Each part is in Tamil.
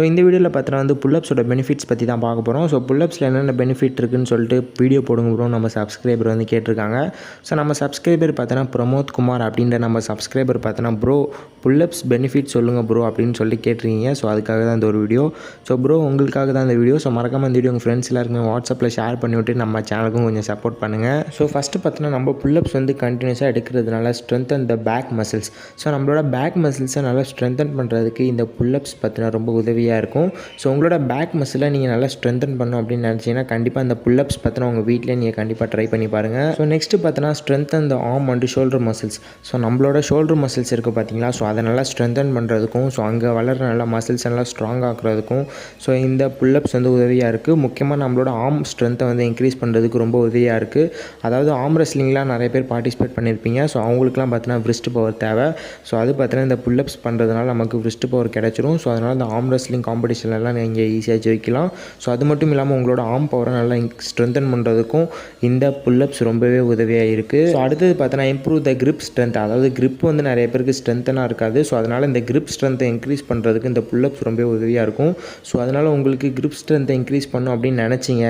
ஸோ இந்த வீடியோவில் பார்த்தோன்னா வந்து புல்லப்ஸோட பெனிஃபிட்ஸ் பற்றி தான் பார்க்க போகிறோம் ஸோ புல்லப்ஸில் என்னென்ன பெனிஃபிட் இருக்குன்னு சொல்லிட்டு வீடியோ போடுங்க ப்ரோ நம்ம சப்ஸ்கிரைபர் வந்து கேட்டிருக்காங்க. ஸோ நம்ம சப்ஸ்கிரைபர் பார்த்தோன்னா பிரமோத் குமார் அப்படின்ற நம்ம சப்ஸ்கிரைபர் பார்த்தோன்னா ப்ரோ புல்லப்ஸ் பெனிஃபிட் சொல்லுங்கள் ப்ரோ அப்படின்னு சொல்லி கேட்டிருக்கீங்க. ஸோ அதுக்காக தான் இந்த ஒரு வீடியோ ஸோ ப்ரோ உங்களுக்காக தான் இந்த வீடியோ ஸோ மறக்காமல் இந்த வீடியோ உங்கள் ஃப்ரெண்ட்ஸ் எல்லாருக்குமே வாட்ஸ்அப்பில் ஷேர் பண்ணி விட்டு நம்ம சேனலுக்கும் கொஞ்சம் சப்போர்ட் பண்ணுங்கள் ஸோ ஃபஸ்ட்டு பார்த்தோன்னா நம்ம புல்லப்ஸ் வந்து கண்டினியூஸாக எடுக்கிறதுனால strength and the back muscles so நம்மளோட பேக் மசில்ஸை நல்லா ஸ்ட்ரென்தன் பண்ணுறதுக்கு இந்த புல்லப்ஸ் பார்த்தீங்கன்னா ரொம்ப உதவியாக இருக்கும். ஸோ உங்களோட பேக் மசிலை நீங்கள் நல்லா ஸ்ட்ரென்தன் பண்ணணும் அப்படின்னு நினச்சிங்கன்னா கண்டிப்பாக அந்த புல்லப்ஸ் பார்த்தீங்கன்னா உங்கள் வீட்டிலே நீங்கள் கண்டிப்பாக ட்ரை பண்ணி பாருங்கள் ஸோ நெக்ஸ்ட்டு பார்த்தீங்கன்னா strengthen the arm and shoulder muscles so நம்மளோட ஷோல்டர் மசில்ஸ் இருக்குது பார்த்தீங்களா? ஸோ அதை நல்லா ஸ்ட்ரென்தன் பண்ணுறதுக்கும் ஸோ அங்கே வளர்கிற நல்லா மசில்ஸ் நல்லா ஸ்ட்ராங் ஆக்குறதுக்கும் ஸோ இந்த புல்லப்ஸ் வந்து உதவியாக இருக்குது முக்கியமாக நம்மளோட ஆம் ஸ்ட்ரென்த்தை வந்து இன்க்ரீஸ் பண்ணுறதுக்கு ரொம்ப உதவியாக இருக்குது அதாவது ஆம் ரெஸ்லிங்லாம் நிறைய பேர் பார்ட்டிசிபேட் பண்ணியிருப்பீங்க ஸோ அவங்களுக்குலாம் பார்த்தீங்கன்னா wrist பவர் தேவை. ஸோ அது பார்த்தீங்கன்னா இந்த புல்லப்ஸ் பண்ணுறதுனால நமக்கு wrist பவர் கிடச்சிரும். ஸோ அதனால் இந்த ஆம் ரெஸ்லிங் காம்படிஷன்லாம் நீங்கள் ஈஸியாக ஜெயிக்கலாம். ஸோ அது மட்டும் இல்லாமல் உங்களோட ஆம் பவரை நல்லா ஸ்ட்ரென்தன் பண்ணுறதுக்கும் இந்த புல்லப்ஸ் ரொம்பவே உதவியாக இருக்குது ஸோ அடுத்தது பார்த்தோன்னா இம்ப்ரூவ் த கிரிப் ஸ்ட்ரென்த் அதாவது கிரிப் வந்து நிறைய பேருக்கு ஸ்ட்ரென்த்தனாக இருக்காது. ஸோ அதனால் இந்த கிரிப் ஸ்ட்ரென்த்தை இன்க்ரீஸ் பண்ணுறதுக்கு இந்த புல்லப்ஸ் ரொம்ப உதவியாக இருக்கும். ஸோ அதனால் உங்களுக்கு கிரிப் ஸ்ட்ரென்த்தை இன்க்ரீஸ் பண்ணும் அப்படின்னு நினச்சிங்க.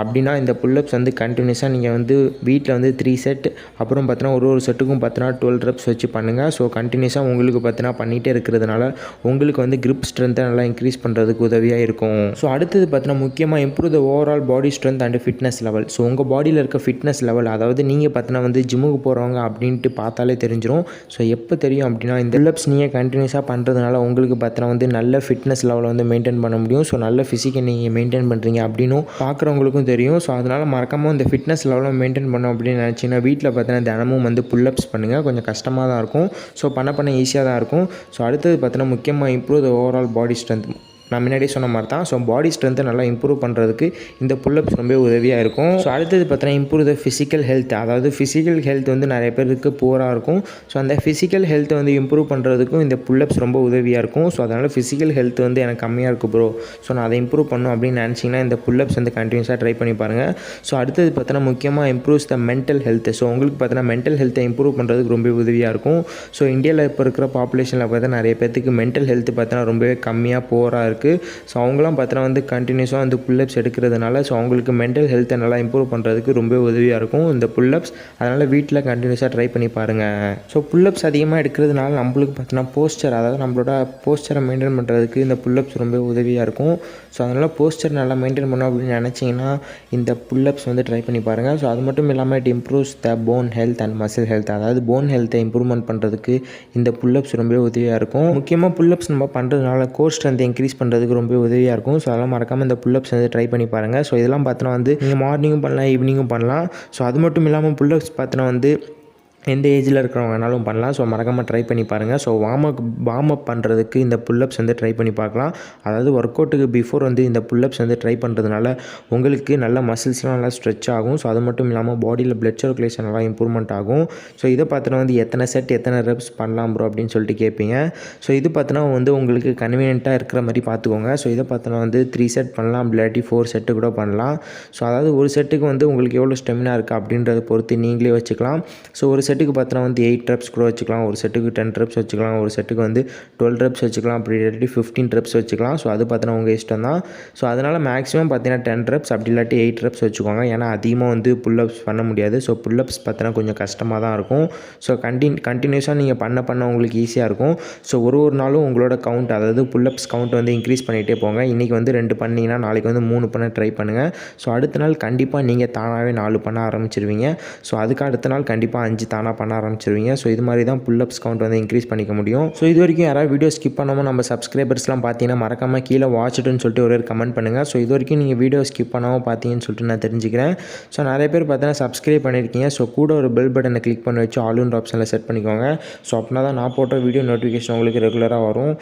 அப்படின்னா இந்த புல்லப்ஸ் வந்து கண்டினியூஸாக நீங்கள் வந்து வீட்டில் வந்து த்ரீ செட் அப்புறம் பார்த்தீங்கன்னா ஒரு ஒரு செட்டுக்கும் பார்த்தீங்கன்னா டுவெல் ரெப்ஸ் வச்சு பண்ணுங்கள் ஸோ கண்டினியூஸாக உங்களுக்கு பார்த்தீங்கன்னா பண்ணிகிட்டே இருக்கிறதுனால உங்களுக்கு வந்து கிரிப் ஸ்ட்ரென்த்தை நல்லா இன்க்ரீஸ் இன்க்ரீஸ் பண்ணுறதுக்கு உதவியாக இருக்கும். ஸோ அடுத்தது பார்த்தீங்கன்னா முக்கியமாக improve the overall body strength and fitness level so உங்கள் பாடியில் இருக்க ஃபிட்னஸ் லெவல் அதாவது நீங்கள் பார்த்தீங்கன்னா வந்து ஜிம்முக்கு போகிறவங்க அப்படின்ட்டு பார்த்தாலே தெரிஞ்சிடும் ஸோ எப்போ தெரியும் அப்படின்னா இந்த புல்லப்ஸ் நீங்கள் கண்டினியூஸாக பண்ணுறதுனால உங்களுக்கு பார்த்தீங்கன்னா வந்து நல்ல ஃபிட்னஸ் லெவலை வந்து மெயின்டைன் பண்ண முடியும். ஸோ நல்ல ஃபிசிக்கை நீங்கள் மெயின்டைன் பண்ணுறீங்க அப்படின்னும் பார்க்குறவங்களுக்கும் தெரியும். ஸோ அதனால் மறக்காமல் இந்த ஃபிட்னஸ் லெவலை மெயின்டைன் பண்ணோம் அப்படின்னு நினச்சிங்கன்னா வீட்டில் பார்த்தீங்கன்னா தினமும் வந்து புல்லப்ஸ் பண்ணுங்கள் கொஞ்சம் கஷ்டமாக தான் இருக்கும். ஸோ பண்ண பண்ண ஈஸியாக தான் இருக்கும். ஸோ அடுத்தது பார்த்தீங்கன்னா முக்கியமாக improve the overall body strength நான் முன்னாடியே சொன்ன மாதிரி தான் ஸோ பாடி ஸ்ட்ரென்த்தை நல்லா இம்ப்ரூவ் பண்ணுறதுக்கு இந்த புல்லப்ஸ் ரொம்ப உதவியாக இருக்கும். ஸோ அடுத்தது பார்த்தீங்கன்னா இம்ப்ரூவ் த ஃபிசிக்கல் ஹெல்த் அதாவது ஃபிசிக்கல் ஹெல்த் வந்து நிறைய பேருக்கு பூராக இருக்கும். ஸோ அந்த ஃபிசிக்கல் ஹெல்த்தை வந்து இம்ப்ரூவ் பண்ணுறதுக்கும் இந்த புல்லப்ஸ் ரொம்ப உதவியாக இருக்கும். ஸோ அதனால் ஃபிசிக்கல் ஹெல்த் வந்து எனக்கு கம்மியாக இருக்குது ப்ரோ ஸோ நான் அதை இம்ப்ரூவ் பண்ணும் அப்படின்னு நினச்சிங்கன்னா இந்த புல்லப்ஸ் வந்து கண்டினியூஸாக ட்ரை பண்ணி பாருங்கள் ஸோ அடுத்தது பார்த்தீங்கன்னா முக்கியமாக improves the mental health so உங்களுக்கு பார்த்தீங்கன்னா மென்டல் ஹெல்த்தை இம்ப்ரூவ் பண்ணுறதுக்கு ரொம்ப உதவியாக இருக்கும். ஸோ இந்தியாவில் இப்போ இருக்கிற பாப்புலேஷனில் பார்த்தா நிறைய பேர்த்துக்கு மென்டல் ஹெல்த் பார்த்தீங்கன்னா ரொம்பவே கம்மியாக போராக இருக்குது ஸோ அவங்களாம் பார்த்தீங்கன்னா வந்து கண்டினியூஸாக வந்து புல்லப்ஸ் எடுக்கிறதுனால ஸோ அவங்களுக்கு மென்டல் ஹெல்த்தை நல்லா இம்ப்ரூவ் பண்ணுறதுக்கு ரொம்ப உதவியாக இருக்கும் இந்த புல்லப்ஸ் அதனால் வீட்டில் கண்டினியூஸாக ட்ரை பண்ணி பாருங்கள் ஸோ புல்லப்ஸ் அதிகமாக எடுக்கிறதுனால நம்மளுக்கு பார்த்தீங்கன்னா போஸ்டர் அதாவது நம்மளோட போஸ்டரை மெயின்டைன் பண்ணுறதுக்கு இந்த புல்லப்ஸ் ரொம்ப உதவியாக இருக்கும். ஸோ அதனால் போஸ்டர் நல்லா மெயின்டைன் பண்ணோம் அப்படின்னு நினச்சிங்கன்னா இந்த புல்லப்ஸ் வந்து ட்ரை பண்ணி பாருங்கள் ஸோ அது மட்டும் இல்லாமல் it improves the bone health and muscle health அதாவது போன் ஹெல்த்தை இம்ப்ரூவ்மெண்ட் பண்ணுறதுக்கு இந்த புல்லப்ஸ் ரொம்ப உதவியாக இருக்கும். முக்கியமாக புல்லப்ஸ் நம்ம பண்ணுறதுனால கோர் ஸ்ட்ரென்த் இன்க்ரீஸ் பண்ணுறதுக்கு ரொம்ப உதவியாக இருக்கும். ஸோ அதெல்லாம் மறக்காமல் இந்த புல்லப்ஸ் வந்து ட்ரை பண்ணி பாருங்கள் ஸோ இதெல்லாம் பார்த்தோன்னா வந்து நீங்கள் மார்னிங்கும் பண்ணலாம் ஈவினிங்கும் பண்ணலாம். ஸோ அது மட்டும் இல்லாமல் புல்லப்ஸ் பார்த்தோன்னா வந்து எந்த ஏஜில் இருக்கிறவங்க வேணாலும் பண்ணலாம். ஸோ மறக்காமல் ட்ரை பண்ணி பாருங்கள் so warm up warm up பண்ணுறதுக்கு இந்த புல்லப்ஸ் வந்து ட்ரை பண்ணி பார்க்கலாம். அதாவது ஒர்க் அவுட்டுக்கு பிஃபோர் வந்து இந்த புல்லப்ஸ் வந்து ட்ரை பண்ணுறதுனால உங்களுக்கு நல்ல மசில்ஸ்லாம் நல்லா ஸ்ட்ரெச் ஆகும். ஸோ அது மட்டும் இல்லாமல் பாடியில் பிளட் சர்க்குலேஷன் நல்லா இம்ப்ரூவ்மெண்ட் ஆகும். ஸோ இதை பார்த்தினா வந்து எத்தனை செட் எத்தனை ரெப்ஸ் பண்ணலாம் ப்ரோ அப்படின்னு சொல்லிட்டு கேட்பீங்க ஸோ இது பார்த்தினா வந்து உங்களுக்கு கன்வீனியண்ட்டாக இருக்கிற மாதிரி பார்த்துக்கோங்க. ஸோ இதை பார்த்தோன்னா வந்து த்ரீ செட் பண்ணலாம். இல்லாட்டி ஃபோர் செட்டு கூட பண்ணலாம். ஸோ அதாவது ஒரு செட்டுக்கு வந்து உங்களுக்கு எவ்வளோ ஸ்டெமினா இருக்குது அப்படின்றத பொறுத்து நீங்களே வச்சுக்கலாம். ஸோ ஒரு செட்டுக்கு பார்த்தோன்னா வந்து எயிட் ட்ரப்ஸ் கூட வச்சுக்கலாம். ஒரு செட்டுக்கு டென் ட்ரப்ஸ் வச்சுக்கலாம். ஒரு செட்டுக்கு வந்து டுவெல் ட்ரப்ஸ் வச்சுக்கலாம். அப்படி இல்லாட்டி ஃபிஃப்டீன் ட்ரப்ஸ் வச்சுக்கலாம். ஸோ அது பார்த்தோன்னா உங்கள் இஷ்டம் தான். ஸோ அதனால் மேக்ஸிமம் பார்த்தீங்கன்னா டென் ட்ரப்ஸ் அப்படி இல்லாட்டி எயிட் ட்ரப்ஸ் வச்சுக்கோங்க. ஏன்னா அதிகமாக வந்து புல்லப்ஸ் பண்ண முடியாது. ஸோ புல்லப்ஸ் பார்த்தோன்னா கொஞ்சம் கஷ்டமாக தான் இருக்கும். ஸோ கண்டின் கண்டினியூஸாக நீங்கள் பண்ண பண்ண உங்களுக்கு ஈஸியாக இருக்கும். ஸோ ஒரு ஒரு நாளும் உங்களோட கவுண்ட் அதாவது புல்லப்ஸ் கவுண்ட் வந்து இன்க்ரீஸ் பண்ணிகிட்டே போங்க. இன்றைக்கி வந்து ரெண்டு பண்ணிங்கன்னா நாளைக்கு வந்து மூணு பண்ண ட்ரை பண்ணுங்கள் ஸோ அடுத்த நாள் கண்டிப்பாக நீங்கள் தானாகவே நாலு பண்ண ஆரம்பிச்சிருவீங்க. ஸோ அதுக்கு அடுத்த நாள் கண்டிப்பாக அஞ்சு தானாக பண்ண ஆரம்பிச்சிருவீங்க. ஸோ இது மாதிரி தான் புல்லப்ஸ் கவுண்ட் வந்து இன்க்ரீஸ் பண்ணிக்க முடியும். ஸோ இது வரைக்கும் யாராவது வீடியோ ஸ்கிப் பண்ணாமல் நம்ம சப்ஸ்கிரைபர்ஸ்லாம் பார்த்தீங்கன்னா மறக்காமல் கீழே வாட்சிட்டுன்னு சொல்லிட்டு ஒரு கமெண்ட் பண்ணுங்கள் ஸோ இது வரைக்கும் நீங்கள் வீடியோ ஸ்கிப் பண்ணாமல் பார்த்தீங்கன்னு சொல்லிட்டு நான் தெரிஞ்சுக்கிறேன். ஸோ நிறைய பேர் பார்த்தீங்கன்னா சப்ஸ்கிரைப் பண்ணியிருக்கீங்க ஸோ கூட ஒரு பெல் பட்டனை கிளிக் பண்ணி வச்சு ஆல் ஆப்ஷனில் செட் பண்ணிக்கோங்க. ஸோ அப்படின்னா தான் நான் போட்ட வீடியோ நோட்டிஃபிகேஷன் உங்களுக்கு ரெகுலராக வரும்.